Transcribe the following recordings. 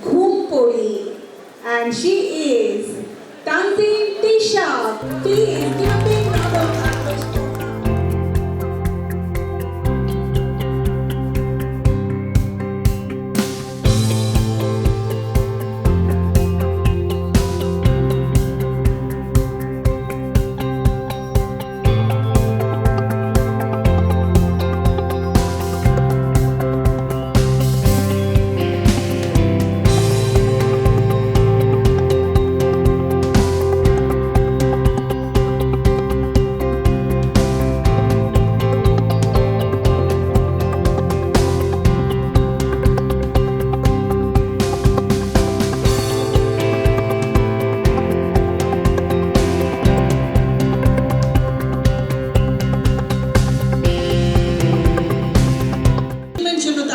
Ghumpuri. And she is Tanzin Tisha. Please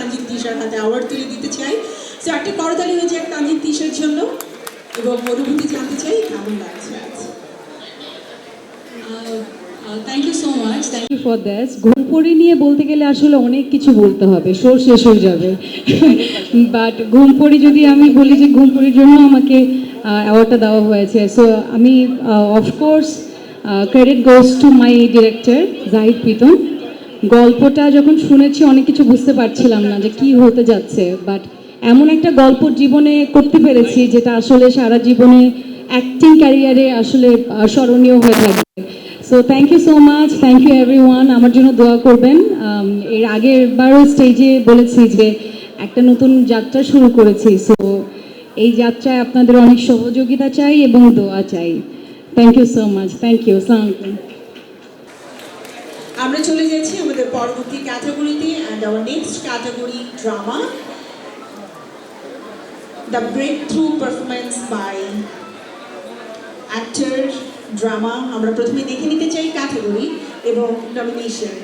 Tanzid তিশার হাতে award তুলে দিতে চাই। সো একটা করতালি হয়েছে এক তানজিদ তিশার জন্য এবং অনুভূতি জানতে চাই কেমন লাগছে আজ। Thank you so much thank you for that's ঘুমপড়ি নিয়ে বলতে গেলে আসলে অনেক কিছু বলতে হবে, শোর শেষ হয়ে যাবে। বাট ঘুমপড়ি যদি আমি বলি যে ঘুমপড়ির জন্য আমাকে অ্যাওয়ার্ডটা দেওয়া হয়েছে। সো আমি of course credit goes to my director Zahid পিতন গল্পটা যখন শুনেছি, অনেক কিছু বুঝতে পারছিলাম না যে কি হতে যাচ্ছে। বাট এমন একটা গল্প জীবনে করতে পেরেছি, যেটা আসলে সারা জীবনে অ্যাক্টিং ক্যারিয়ারে আসলে স্মরণীয় হয়ে থাকবে so thank you so much thank you every আমার জন্য দোয়া করবেন। এর আগের বারও স্টেজে বলেছি যে একটা নতুন যাত্রা শুরু করেছি। সো এই যাত্রায় আপনাদের অনেক সহযোগিতা চাই এবং দোয়া চাই। Thank you so much thank you সালাম আমরা চলে যাচ্ছি আমাদের পরবর্তী ক্যাটাগরিতে and our next category drama the breakthrough performance by actor drama আমরা প্রথমে দেখে নিতে চাই ক্যাটাগরি এবং নমিনেশন